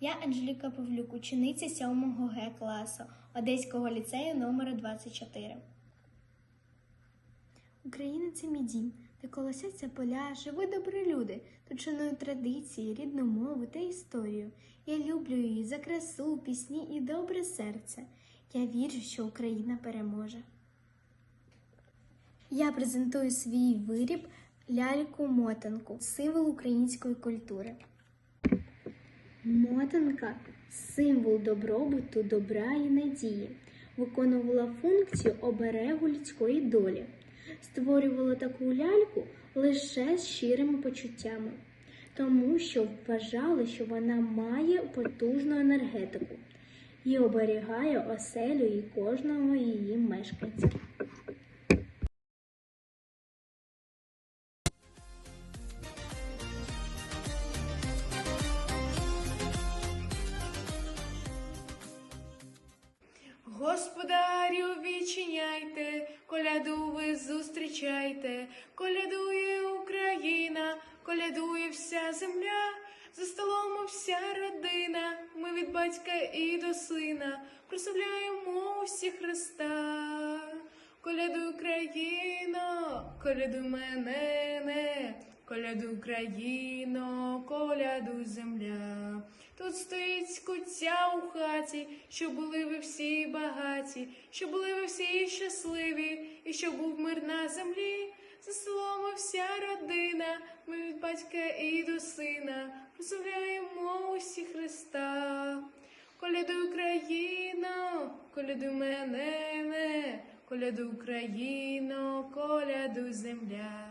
Я Анжеліка Павлюк, учениця 7 Г класу Одеського ліцею номер 24. Україна це мій дім, де колосяться поля, живуть добрі люди. Тут шаную традиції, рідну мову та історію. Я люблю її за красу, пісні і добре серце. Я вірю, що Україна переможе. Я презентую свій виріб ляльку-мотанку, символ української культури. Мотанка символ добробуту, добра і надії, виконувала функцію оберегу людської долі, створювала таку ляльку лише з щирими почуттями, тому що вважали, що вона має потужну енергетику і оберігає оселю і кожного її мешканця. Господарю відчиняйте, коляду ви зустрічайте, колядує Україна, колядує вся земля, за столом вся родина, ми від батька і до сина. Прославляємо усі Христа. Колядуй Україно, колядуй мене, не, колядуй Україно, колядуй земля. Тут стоїть куття у хаті, щоб були ви всі багаті, щоб були ви всі щасливі, і щоб був мир на землі. За столом вся родина, ми від батька і до сина прославляємо усі Христа. Колядуй Україно, колядуй мене, не, колядуй Україно, коляду земля.